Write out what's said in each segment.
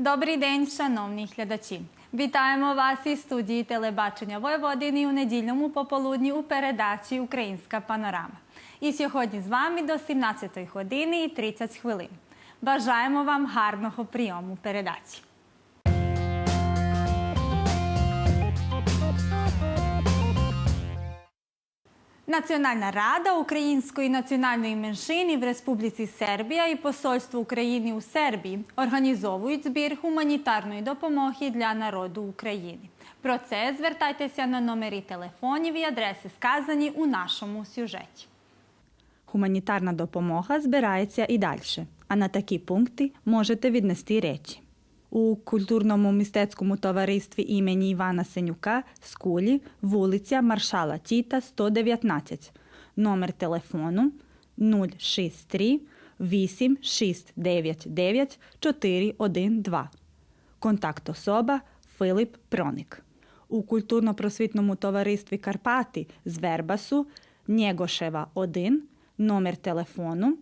Добрий день, шановні глядачі! Вітаємо вас із студії телебачення Воєводини у недільному пополудні у передачі Українська панорама. І сьогодні з вами до 17 години і 30 хвилин. Бажаємо вам гарного прийому передачі. Національна рада української національної меншини в Республіці Сербія і Посольство України у Сербії організовують збір гуманітарної допомоги для народу України. Про це звертайтеся на номери телефонів і адреси, сказані у нашому сюжеті. Гуманітарна допомога збирається і далі, а на такі пункти можете віднести речі. У культурному мистецькому товаристві імені Івана Сенюка Скулі, вулиця Маршала Тіта, 119, номер телефону 063 8699 412. Контакт особа Филип Проник. У культурно-просвітному товаристві Карпати з Вербасу Нєгошева 1, номер телефону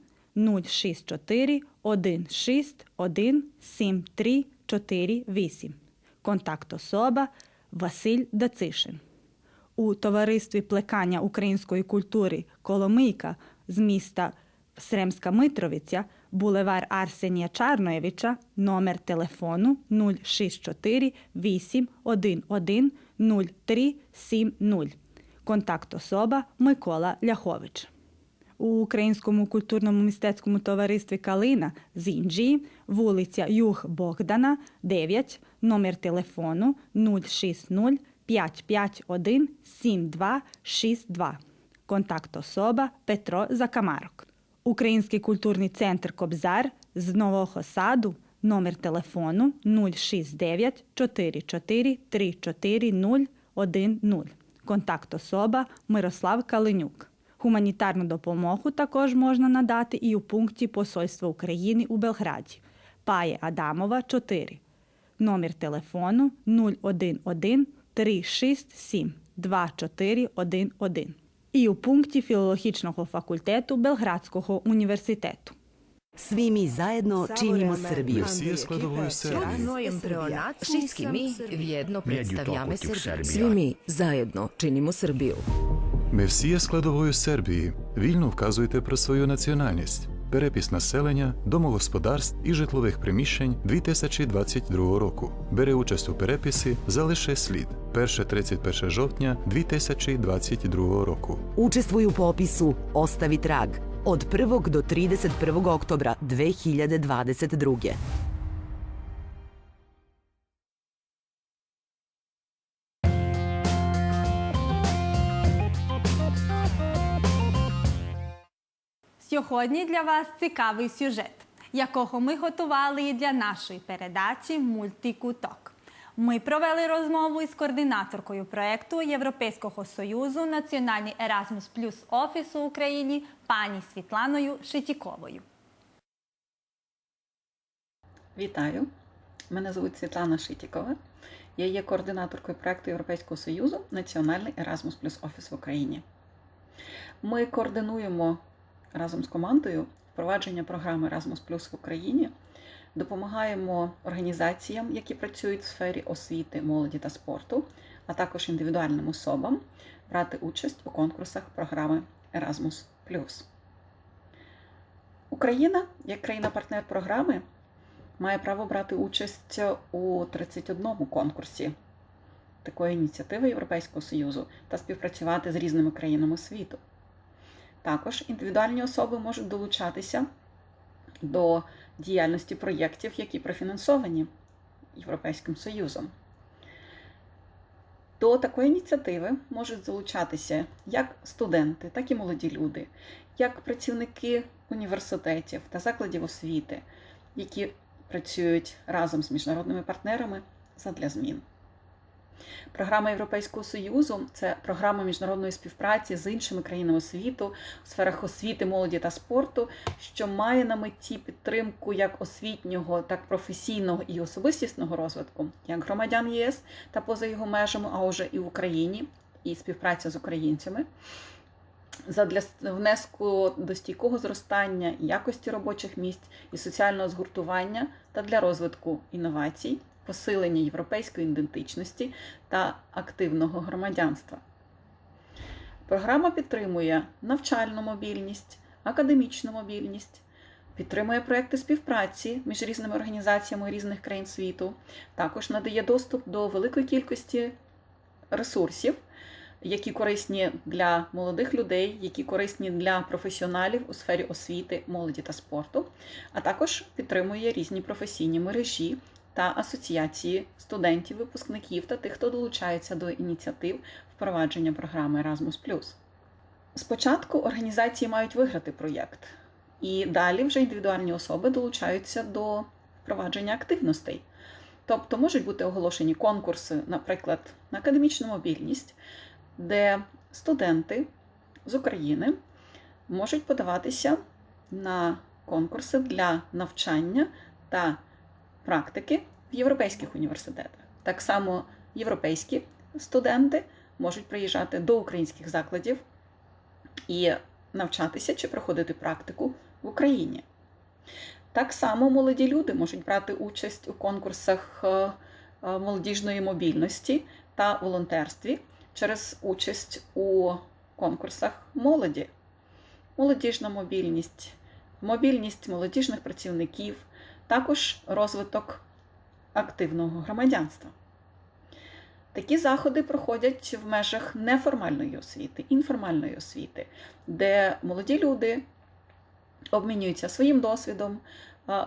064 161 7348. Контакт особа Василь Дацишин. У товаристві плекання української культури Коломийка з міста Сремська Митровиця, булевар Арсенія Чарноєвича, номер телефону 064 811 0370. Контакт особа Микола Ляхович. У Українському культурному мистецькому товаристві Калина з Інджії, вулиця Юг Богдана, 9, номер телефону 060 551 7262. Контакт особа Петро Закамарок. Український культурний центр Кобзар з Нового Саду, номер телефону 069 44 340 10. Контакт особа Мирослав Калинюк. Гуманітарну допомогу також можна надати і у пункті Посольства України у Белграді. Пає Адамова 4. Номер телефону 011 367 2411. І у пункті філологічного факультету Белградського університету. Svi mi zajedno činimo Srbiju. Медютопутів Srbiju. Svi mi zajedno činimo Srbiju. Ми всі є складовою Сербії. Вільно вказуйте про свою національність. Перепис населення, домогосподарств і житлових приміщень 2022 року. Бере участь у переписі залише слід 1-31 жовтня 2022 року. Učestvuj u popisu Ostavi trag od 1. do 31. oktobra 2022. Сьогодні для вас цікавий сюжет, якого ми готували і для нашої передачі Мультикуток. Ми провели розмову із координаторкою проєкту Європейського Союзу Національний Еразмус Плюс Офісу Україні пані Світланою Шитіковою. Вітаю! Мене звуть Світлана Шитікова. Я є координаторкою проекту Європейського Союзу Національний Erasmus плюс Офіс в Україні. Ми координуємо разом з командою впровадження програми Erasmus плюс в Україні, допомагаємо організаціям, які працюють в сфері освіти, молоді та спорту, а також індивідуальним особам брати участь у конкурсах програми Erasmus Україна, як країна-партнер програми, має право брати участь у 31 конкурсі такої ініціативи Європейського Союзу та співпрацювати з різними країнами світу. Також індивідуальні особи можуть долучатися до діяльності проєктів, які профінансовані Європейським Союзом. До такої ініціативи можуть залучатися як студенти, так і молоді люди, як працівники університетів та закладів освіти, які працюють разом з міжнародними партнерами задля змін. Програма Європейського Союзу це програма міжнародної співпраці з іншими країнами світу у сферах освіти, молоді та спорту, що має на меті підтримку як освітнього, так професійного і особистісного розвитку, як громадян ЄС та поза його межами, а уже і в Україні, і співпраця з українцями. задля внеску до стійкого зростання якості робочих місць і соціального згуртування та для розвитку інновацій, посилення європейської ідентичності та активного громадянства. Програма підтримує навчальну мобільність, академічну мобільність, підтримує проекти співпраці між різними організаціями різних країн світу, також надає доступ до великої кількості ресурсів, які корисні для молодих людей, які корисні для професіоналів у сфері освіти, молоді та спорту, а також підтримує різні професійні мережі та асоціації студентів, випускників та тих, хто долучається до ініціатив впровадження програми Erasmus+. Спочатку організації мають виграти проєкт, і далі вже індивідуальні особи долучаються до впровадження активностей. Тобто можуть бути оголошені конкурси, наприклад, на академічну мобільність, де студенти з України можуть подаватися на конкурси для навчання та практики в європейських університетах. Так само європейські студенти можуть приїжджати до українських закладів і навчатися чи проходити практику в Україні. Так само молоді люди можуть брати участь у конкурсах е, е, молодіжної мобільності та волонтерстві через участь у конкурсах молоді. Молодіжна мобільність, мобільність молодіжних працівників, також розвиток активного громадянства. Такі заходи проходять в межах неформальної освіти, інформальної освіти, де молоді люди обмінюються своїм досвідом,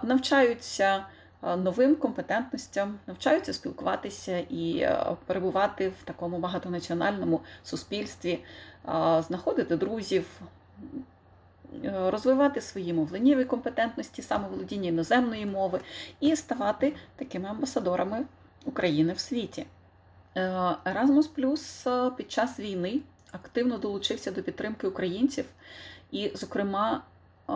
навчаються новим компетентностям, навчаються спілкуватися і перебувати в такому багатонаціональному суспільстві, знаходити друзів, розвивати свої мовленнєві компетентності, саме володіння іноземної мови, і ставати такими амбасадорами України в світі. Е, Erasmus Plus е, під час війни активно долучився до підтримки українців, і, зокрема, е,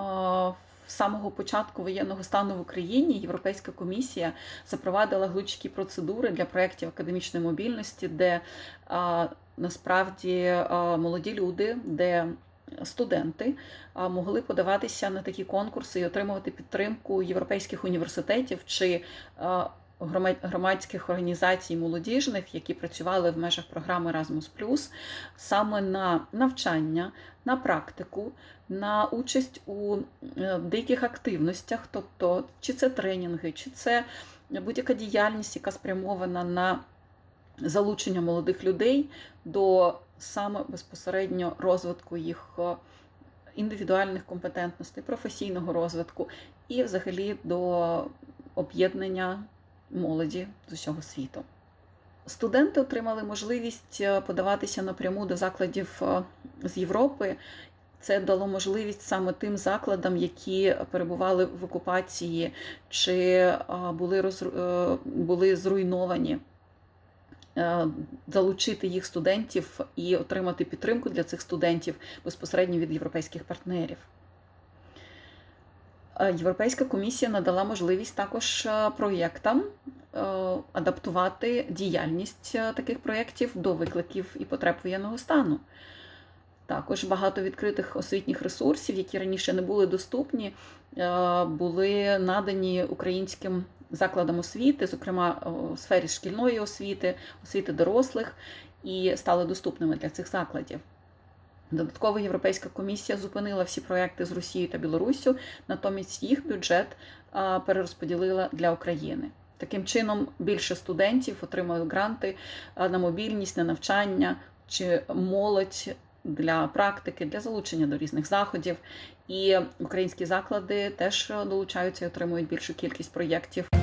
з самого початку воєнного стану в Україні Європейська комісія запровадила глибокі процедури для проєктів академічної мобільності, де е, насправді е, молоді люди, де студенти могли подаватися на такі конкурси і отримувати підтримку європейських університетів чи громадських організацій молодіжних, які працювали в межах програми Erasmus+, саме на навчання, на практику, на участь у е, деяких активностях, тобто чи це тренінги, чи це будь-яка діяльність, яка спрямована на залучення молодих людей до саме безпосередньо розвитку їх е, індивідуальних компетентностей, професійного розвитку і взагалі до об'єднання молоді з усього світу. Студенти отримали можливість е, подаватися напряму до закладів е, з Європи. Це дало можливість саме тим закладам, які перебували в окупації чи були, е, були зруйновані, залучити їх студентів і отримати підтримку для цих студентів безпосередньо від європейських партнерів. Е, Європейська комісія надала можливість також е, проєктам е, адаптувати діяльність е, таких проєктів до викликів і потреб воєнного стану. Також багато відкритих освітніх ресурсів, які раніше не були доступні, е, були надані українським закладам освіти, зокрема у сфері шкільної освіти, освіти дорослих, і стали доступними для цих закладів. Додатково Європейська комісія зупинила всі проекти з Росією та Білоруссю, натомість їх бюджет перерозподілила для України. Таким чином, більше студентів отримали гранти на мобільність, на навчання чи молодь для практики, для залучення до різних заходів. І українські заклади теж долучаються і отримують більшу кількість проєктів.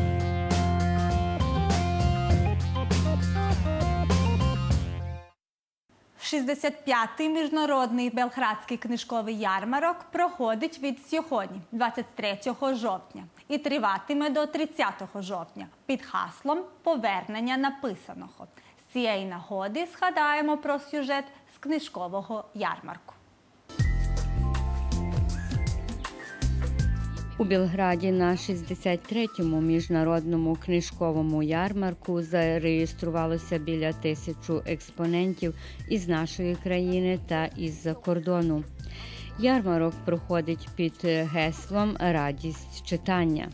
65-й міжнародний Белградський книжковий ярмарок проходить від сьогодні, 23 жовтня, і триватиме до 30 жовтня під хаслом Повернення написаного. З цієї нагоди згадаємо про сюжет з книжкового ярмарку. У Білграді на 63-му міжнародному книжковому ярмарку зареєструвалося біля тисячу експонентів із нашої країни та із-за кордону. Ярмарок проходить під геслом Радість читання.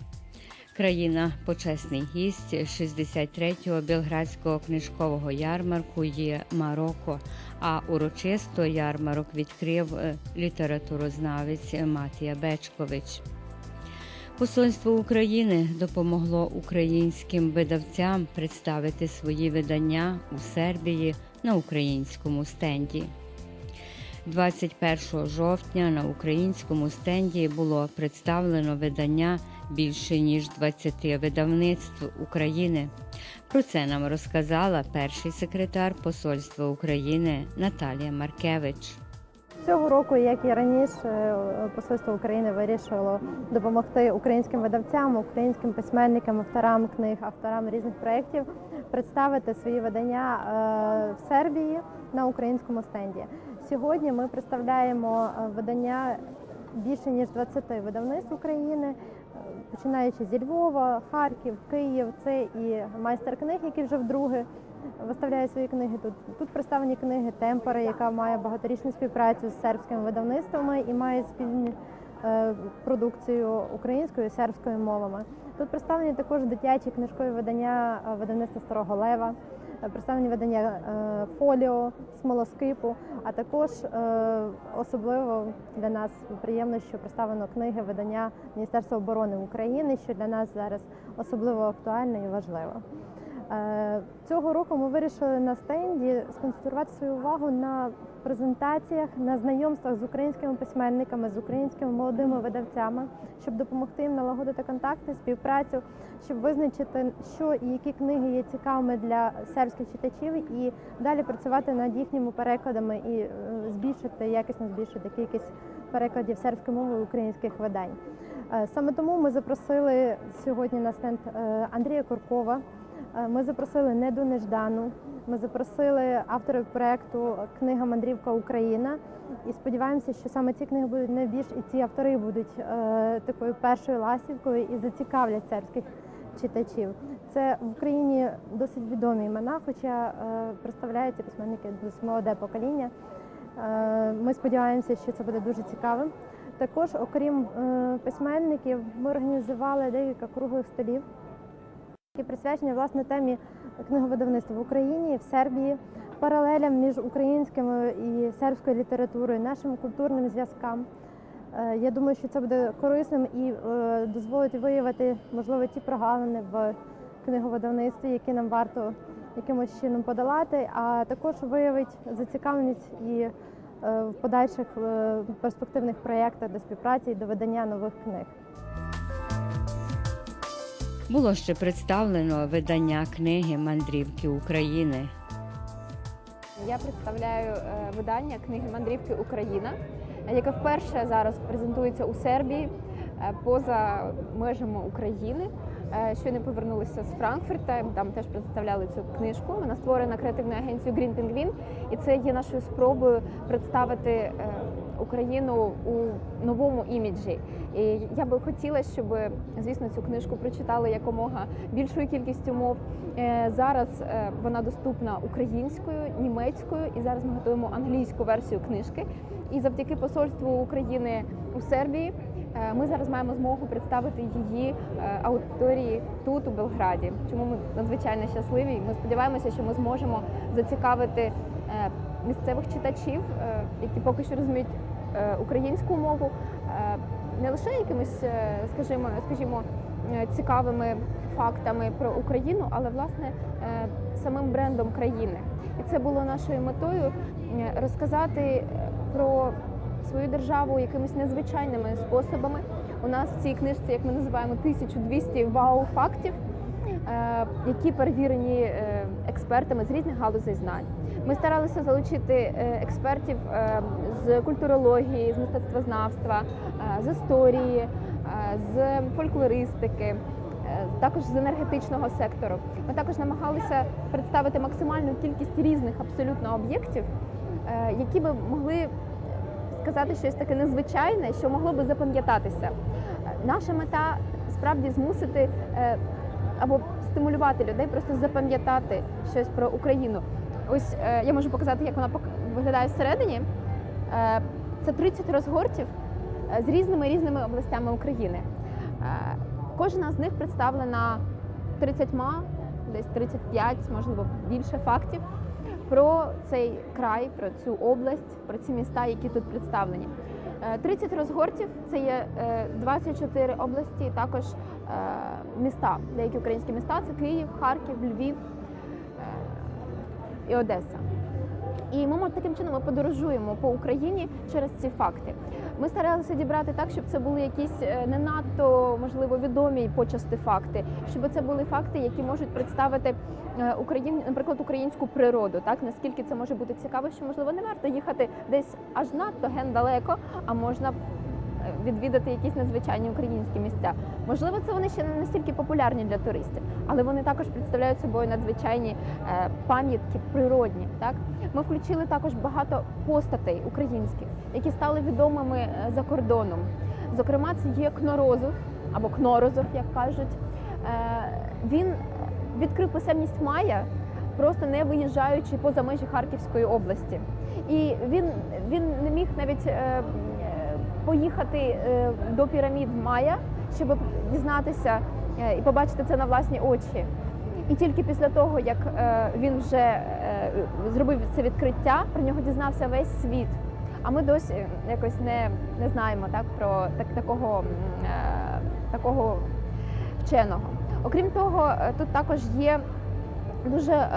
Країна почесний гість 63-го білградського книжкового ярмарку є Марокко. А урочисто ярмарок відкрив е, літературознавець Матія Бечкович. Посольство України допомогло українським видавцям представити свої видання у Сербії на українському стенді. 21 жовтня на українському стенді було представлено видання більше ніж 20 видавництв України. Про це нам розказала перший секретар Посольства України Наталія Маркевич. Цього року, як і раніше, посольство України вирішило допомогти українським видавцям, українським письменникам, авторам книг, авторам різних проєктів представити свої видання е, в Сербії на українському стенді. Сьогодні ми представляємо е, видання більше ніж 20 видавництв України, е, починаючи зі Львова, Харків, Київ. Це і майстер книг, які вже вдруге виставляє свої книги тут. Тут представлені книги Темпора, яка має багаторічну співпрацю з сербськими видавництвами і має спільну е, продукцію українською і сербською мовами. Тут представлені також дитячі книжкові видання е, видавництва Старого Лева, е, представлені видання Фоліо, Смолоскипу, а також особливо для нас приємно, що представлено книги видання Міністерства оборони України, що для нас зараз особливо актуально і важливо. Е, Цього року ми вирішили на стенді сконцентрувати свою увагу на презентаціях, на знайомствах з українськими письменниками, з українськими молодими видавцями, щоб допомогти їм налагодити контакти, співпрацю, щоб визначити, що і які книги є цікавими для сербських читачів, і далі працювати над їхніми перекладами і е, збільшити якісно збільшити кількість перекладів сербської мови українських видань. Е, Саме тому ми запросили сьогодні на стенд Андрія Куркова. Е, Ми запросили Неду Неждану, ми запросили авторів проекту Книга Мандрівка Україна. І сподіваємося, що саме ці книги будуть найбільш і ці автори будуть е, такою першою ластівкою і зацікавлять сербських читачів. Це в Україні досить відомі імена, хоча е, представляють письменники молоде покоління. Е, ми сподіваємося, що це буде дуже цікавим. Також, окрім е, письменників, ми організували декілька круглих столів які присвячені власне темі книговидавництва в Україні, в Сербії, паралелям між українською і сербською літературою, нашим культурним зв'язкам. Е, Я думаю, що це буде корисним і е, дозволить виявити, можливо, ті прогалини в книговидавництві, які нам варто якимось чином подолати, а також виявить зацікавленість і е, в подальших перспективних проєктах до співпраці і до видання нових книг. Було ще представлено видання книги Мандрівки України. Я представляю е, видання книги Мандрівки Україна, яке вперше зараз презентується у Сербії е, поза межами України. Е, Щойно повернулися з Франкфурта, там теж представляли цю книжку. Вона створена креативною агенцією Green Penguin, і це є нашою спробою представити Україну у новому іміджі. І я би хотіла, щоб звісно цю книжку прочитали якомога більшою кількістю мов. Е, Зараз е, вона доступна українською, німецькою, і зараз ми готуємо англійську версію книжки. І завдяки посольству України у Сербії е, ми зараз маємо змогу представити її аудиторії тут, у Белграді. Чому ми надзвичайно щасливі? Ми сподіваємося, що ми зможемо зацікавити місцевих читачів, е, які поки що розуміють е, українську мову, е, не лише якимись, скажімо, скажімо, цікавими фактами про Україну, але власне самим брендом країни. І це було нашою метою розказати про свою державу якимись незвичайними способами. У нас в цій книжці, як ми називаємо, 1200 вау-фактів, які перевірені експертами з різних галузей знань. Ми старалися залучити е, експертів е, з культурології, з мистецтвознавства, е, з історії, з фольклористики. Також з енергетичного сектору ми також намагалися представити максимальну кількість різних абсолютно об'єктів, які би могли сказати щось таке незвичайне, що могло би запам'ятатися. Наша мета справді змусити або стимулювати людей, просто запам'ятати щось про Україну. Ось е, я можу показати, як вона виглядає всередині. Е, Це 30 розгортів е, з різними різними областями України. Кожна з них представлена 30, десь 35, можливо, більше фактів про цей край, про цю область, про ці міста, які тут представлені. Е, 30 розгортів це є е, 24 області, також міста, деякі українські міста це Київ, Харків, Львів і Одеса. І ми таким чином ми подорожуємо по Україні через ці факти. Ми старалися дібрати так, щоб це були якісь е, не надто можливо відомі почасти факти, щоб це були факти, які можуть представити е, Україн, наприклад, українську природу. Так наскільки це може бути цікаво, що можливо не варто їхати десь аж надто ген далеко, а можна відвідати якісь надзвичайні українські місця. Можливо, це вони ще не настільки популярні для туристів, але вони також представляють собою надзвичайні е, пам'ятки природні. Так ми включили також багато постатей українських, які стали відомими е, за кордоном. Зокрема, це є Кнорозов або Кнорозов, як кажуть. Е, Він відкрив писемність Майя, просто не виїжджаючи поза межі Харківської області. І він, він не міг навіть поїхати е, до пірамід Майя, щоб дізнатися е, і побачити це на власні очі. І тільки після того, як е, він вже зробив це відкриття, про нього дізнався весь світ. А ми досі якось не, не знаємо так про так, такого, такого вченого. Окрім того, тут також є дуже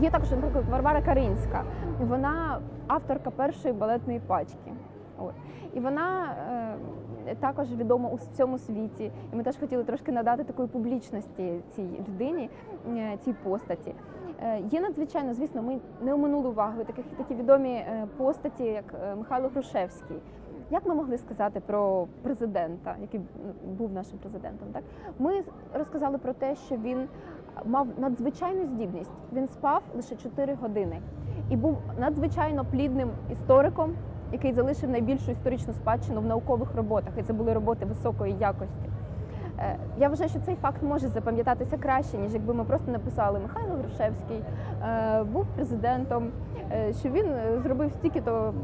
є також, наприклад, Варвара Каринська. Вона авторка першої балетної пачки. От. І вона е, також відома у всьому світі. І ми теж хотіли трошки надати такої публічності цій людині, е, цій постаті. Е, Є надзвичайно, звісно, ми не оминули увагою таких такі відомі е, постаті, як е, Михайло Грушевський. Як ми могли сказати про президента, який був нашим президентом? Так ми розказали про те, що він мав надзвичайну здібність. Він спав лише 4 години і був надзвичайно плідним істориком, який залишив найбільшу історичну спадщину в наукових роботах. І це були роботи високої якості. Е, Я вважаю, що цей факт може запам'ятатися краще, ніж якби ми просто написали Михайло Грушевський е, був президентом, е, що він зробив стільки-то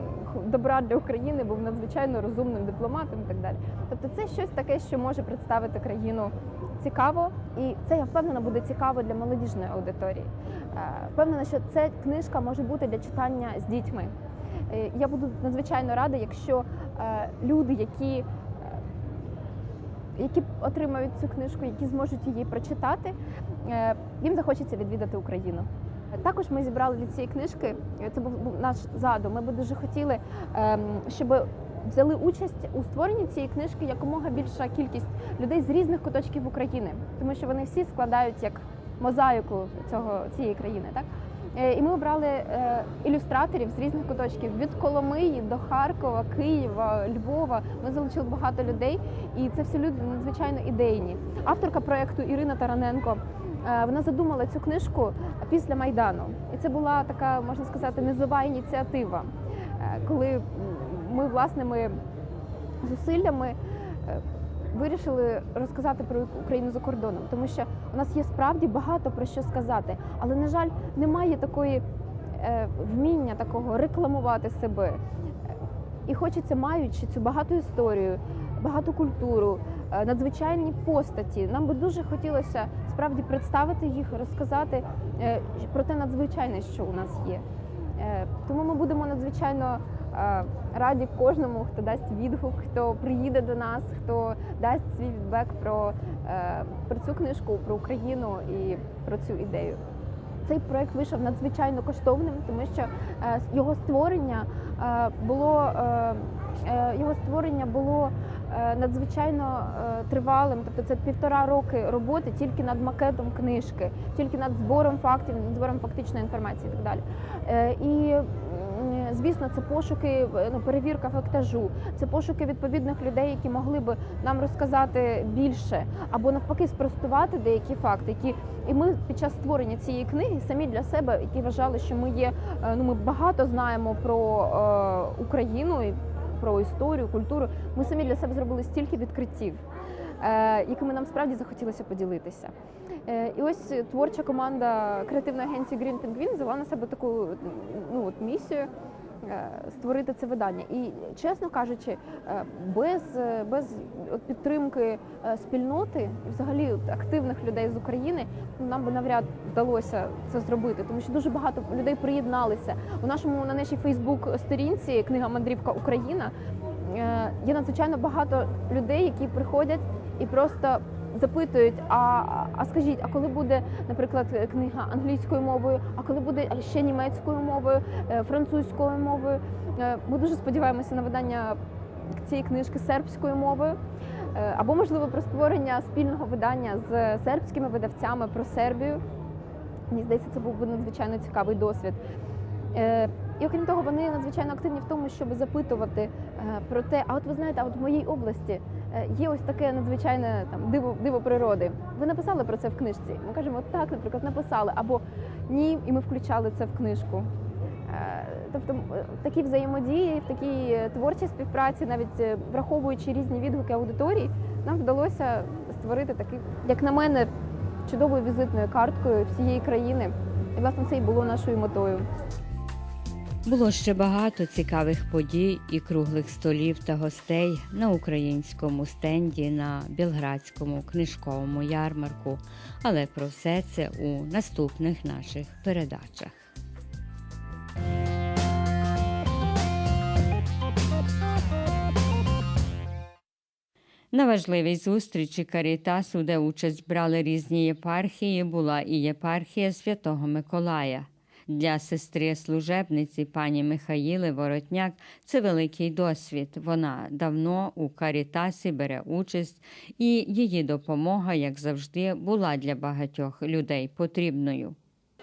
добра для України, був надзвичайно розумним дипломатом і так далі. Тобто це щось таке, що може представити країну цікаво, і це я впевнена буде цікаво для молодіжної аудиторії. Впевнена, що ця книжка може бути для читання з дітьми. Е, Я буду надзвичайно рада, якщо е, люди, які які отримають цю книжку, які зможуть її прочитати, е, їм захочеться відвідати Україну. Також ми зібрали від цієї книжки. Це був наш задум. Ми би дуже хотіли, ем, щоб взяли участь у створенні цієї книжки якомога більша кількість людей з різних куточків України, тому що вони всі складають як мозаїку цього цієї країни. Так Е, і ми обрали е, ілюстраторів з різних куточків від Коломиї до Харкова, Києва, Львова. Ми залучили багато людей, і це всі люди надзвичайно ідейні. Авторка проекту Ірина Тараненко. е, Вона задумала цю книжку після майдану, і це була така, можна сказати, низова ініціатива, е, коли ми власними зусиллями е, вирішили розказати про Україну за кордоном, тому що у нас є справді багато про що сказати, але на жаль, немає такої е, вміння такого рекламувати себе. І хочеться, маючи цю багату історію, багату культуру, е, надзвичайні постаті. Нам би дуже хотілося справді представити їх, розказати е, про те надзвичайне, що у нас є. Тому ми будемо надзвичайно раді кожному, хто дасть відгук, хто приїде до нас, хто дасть свій відбек про, е, про цю книжку, про Україну і про цю ідею. Цей проект вийшов надзвичайно коштовним, тому що е, його створення е, було е, е, його створення було е, надзвичайно е, тривалим. Тобто це півтора роки роботи тільки над макетом книжки, тільки над збором фактів, над збором фактичної інформації і так далі. Е, І звісно, це пошуки, е, ну, перевірка фактажу, це пошуки відповідних людей, які могли би нам розказати більше, або навпаки спростувати деякі факти, які і ми під час створення цієї книги самі для себе, які вважали, що ми є, е, ну ми багато знаємо про е, Україну і про історію, культуру. Ми самі для себе зробили стільки відкриттів, е, якими нам справді захотілося поділитися. І ось творча команда креативної агенції Green Penguin взяла на себе таку ну, от місію створити це видання. І чесно кажучи, е, без, е, без підтримки е, спільноти і взагалі активних людей з України ну, нам би навряд вдалося це зробити, тому що дуже багато людей приєдналися у нашому на нашій Фейсбук сторінці Книга Мандрівка Україна. е, Є надзвичайно багато людей, які приходять і просто запитують: а, а скажіть, а коли буде, наприклад, книга англійською мовою, а коли буде ще німецькою мовою, е, французькою мовою? Е, Ми дуже сподіваємося на видання цієї книжки сербською мовою. Е, Або, можливо, про створення спільного видання з сербськими видавцями про Сербію. Мені здається, це був би надзвичайно цікавий досвід. І окрім того, вони надзвичайно активні в тому, щоб запитувати про те, а от ви знаєте, а от в моїй області є ось таке надзвичайне там диво, диво природи. Ви написали про це в книжці? Ми кажемо, так, наприклад, написали, або ні, і ми включали це в книжку. Е, Тобто е, в такій взаємодії, в такій е, творчій співпраці, навіть е, враховуючи різні відгуки аудиторії, нам вдалося створити такий, як на мене, чудовою візитною карткою всієї країни. І власне це і було нашою метою. Було ще багато цікавих подій і круглих столів та гостей на українському стенді на Білградському книжковому ярмарку, але про все це у наступних наших передачах. На важливій зустрічі Карітасу, де участь брали різні єпархії, була і єпархія Святого Миколая. Для сестри служебниці пані Михаїли Воротняк це великий досвід. Вона давно у Карітасі бере участь, і її допомога, як завжди, була для багатьох людей потрібною.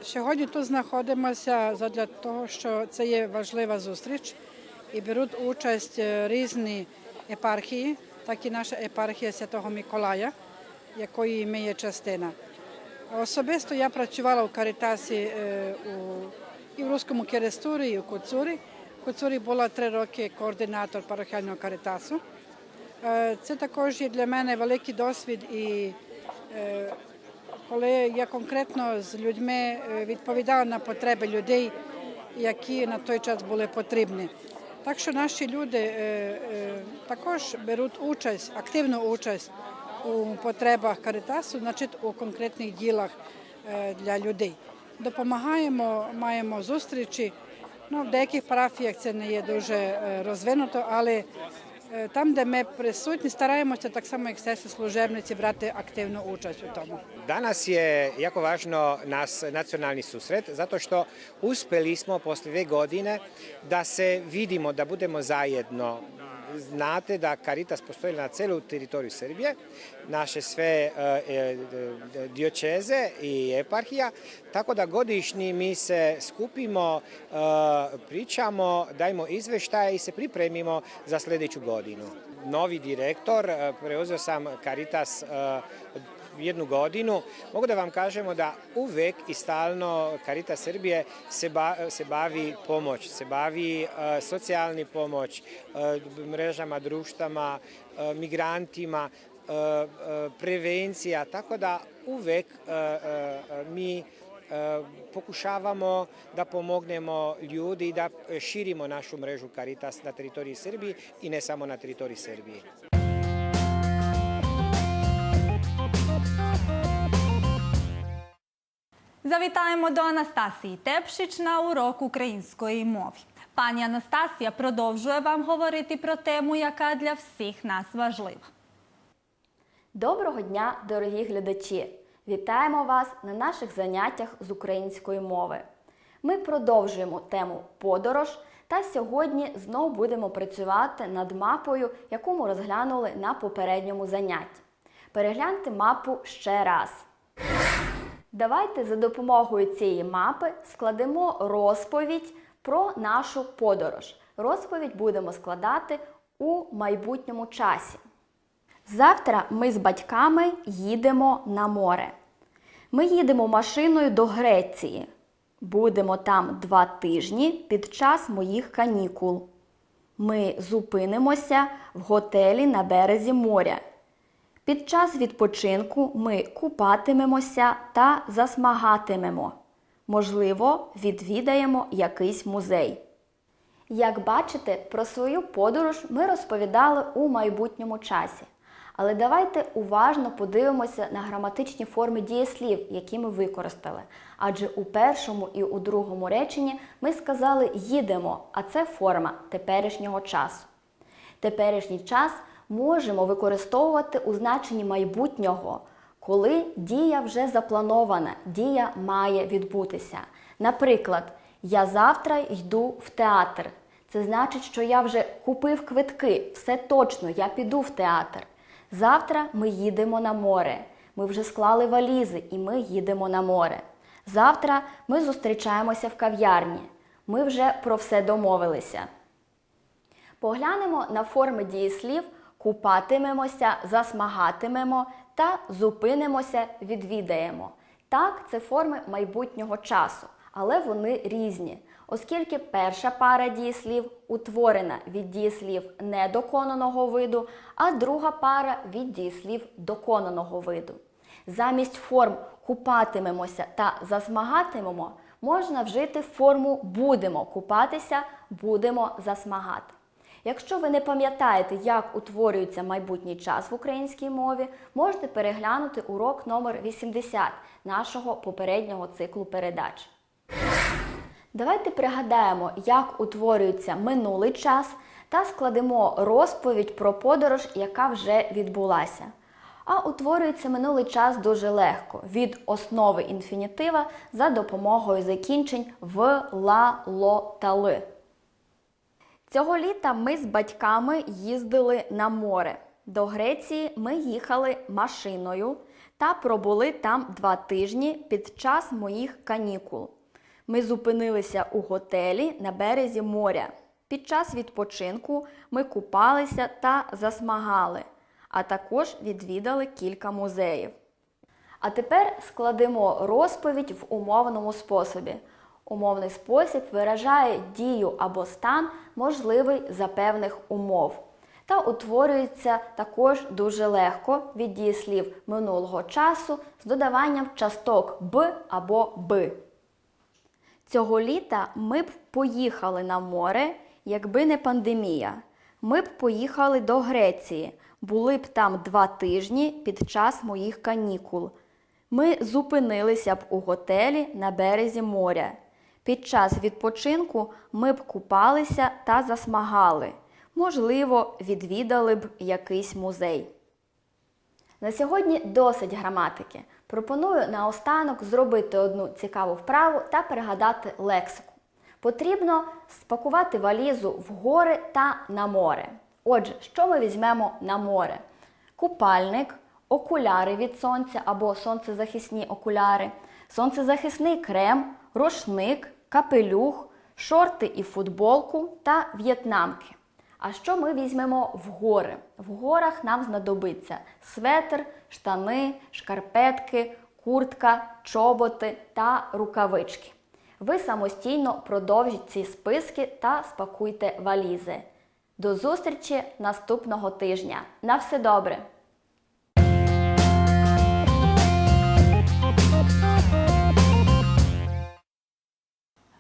Сьогодні тут знаходимося задля того, що це є важлива зустріч і беруть участь е, різні епархії, так і наша епархія Святого Миколая, якої ми є частина. Особисто я працювала в Карітасі е, і в Руському Керестурі, і в Куцурі. В Куцурі була три роки координатор парахіального Карітасу. Е, Це також є для мене великий досвід і е, коли я конкретно з людьми відповідала на потреби людей, які на той час були потрібні. Так що наші люди також беруть участь, активну участь у потребах Каритасу, значить у конкретних ділах е, для людей. Допомагаємо, маємо зустрічі. Ну, в деяких парафіях це не є дуже е, розвинуто, але там, де ми присутні, стараємося так само, як сестри служебниці, брати активну участь у тому. Danas je jako važno nas nacionalni susret zato što uspeli smo posle dve godine da se vidimo, da budemo zajedno. Znate da Caritas postoji na celu teritoriju Srbije, naše sve e, e, diočeze i eparhija, tako da godišnji mi se skupimo, e, pričamo, dajmo izveštaje i se pripremimo za sledeću godinu. Novi direktor, e, preuzeo sam Caritas e, jednu godinu, mogu da vam kažemo da uvek i stalno Karita Srbije se, ba, se bavi pomoć, se bavi e, socijalni pomoć, mrežama, društama, migrantima, prevencija, tako da uvek mi pokušavamo da pomognemo ljudi i da širimo našu mrežu Caritas na teritoriji Srbije i ne samo na teritoriji Srbije. Завітаємо до Анастасії Тепшич на урок української мови. Пані Анастасія продовжує вам говорити про тему, яка для всіх нас важлива. Доброго дня, дорогі глядачі! Вітаємо вас на наших заняттях з української мови. Ми продовжуємо тему подорож та сьогодні знову будемо працювати над мапою, яку ми розглянули на попередньому занятті. Перегляньте мапу ще раз. Давайте за допомогою цієї мапи складемо розповідь про нашу подорож. Розповідь будемо складати у майбутньому часі. Завтра ми з батьками їдемо на море. Ми їдемо машиною до Греції. Будемо там два тижні під час моїх канікул. Ми зупинимося в готелі на березі моря. Під час відпочинку ми купатимемося та засмагатимемо. Можливо, відвідаємо якийсь музей. Як бачите, про свою подорож ми розповідали у майбутньому часі. Але давайте уважно подивимося на граматичні форми дієслів, які ми використали. Адже у першому і у другому реченні ми сказали їдемо, а це форма теперішнього часу. Теперішній час можемо використовувати у значенні майбутнього, коли дія вже запланована, дія має відбутися. Наприклад, я завтра йду в театр. Це значить, що я вже купив квитки, все точно, я піду в театр. Завтра ми їдемо на море. Ми вже склали валізи і ми їдемо на море. Завтра ми зустрічаємося в кав'ярні. Ми вже про все домовилися. Поглянемо на форми дієслів купатимемося, засмагатимемо та зупинимося, відвідаємо. Так, це форми майбутнього часу, але вони різні, оскільки перша пара дієслів утворена від дієслів недоконаного виду, а друга пара від дієслів доконаного виду. Замість форм купатимемося та засмагатимемо можна вжити форму будемо купатися, будемо засмагати. Якщо ви не пам'ятаєте, як утворюється майбутній час в українській мові, можете переглянути урок номер 80 нашого попереднього циклу передач. Давайте пригадаємо, як утворюється минулий час та складемо розповідь про подорож, яка вже відбулася. А утворюється минулий час дуже легко від основи інфінітива за допомогою закінчень в ла, ло та ли. Цього літа ми з батьками їздили на море. До Греції ми їхали машиною та пробули там два тижні під час моїх канікул. Ми зупинилися у готелі на березі моря. Під час відпочинку ми купалися та засмагали, а також відвідали кілька музеїв. А тепер складемо розповідь в умовному способі. Умовний спосіб виражає дію або стан, можливий за певних умов. Та утворюється також дуже легко від дієслів минулого часу з додаванням часток б або би. Цього літа ми б поїхали на море, якби не пандемія. Ми б поїхали до Греції, були б там два тижні під час моїх канікул. Ми зупинилися б у готелі на березі моря. Під час відпочинку ми б купалися та засмагали. Можливо, відвідали б якийсь музей. На сьогодні досить граматики. Пропоную наостанок зробити одну цікаву вправу та пригадати лексику. Потрібно спакувати валізу в гори та на море. Отже, що ми візьмемо на море? Купальник, окуляри від сонця або сонцезахисні окуляри, сонцезахисний крем, рушник, капелюх, шорти і футболку та в'єтнамки. А що ми візьмемо в гори? В горах нам знадобиться светр, штани, шкарпетки, куртка, чоботи та рукавички. Ви самостійно продовжіть ці списки та спакуйте валізи. До зустрічі наступного тижня. На все добре!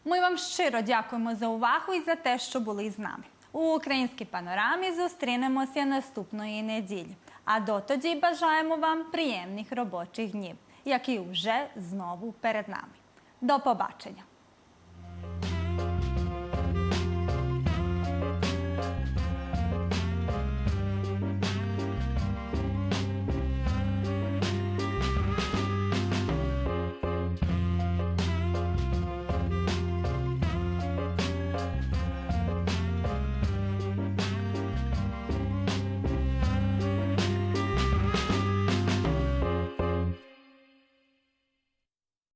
Ми вам щиро дякуємо за увагу і за те, що були з нами. У українській панорамі зустрінемося наступної неділі. А дотоді бажаємо вам приємних робочих днів, які вже знову перед нами. До побачення!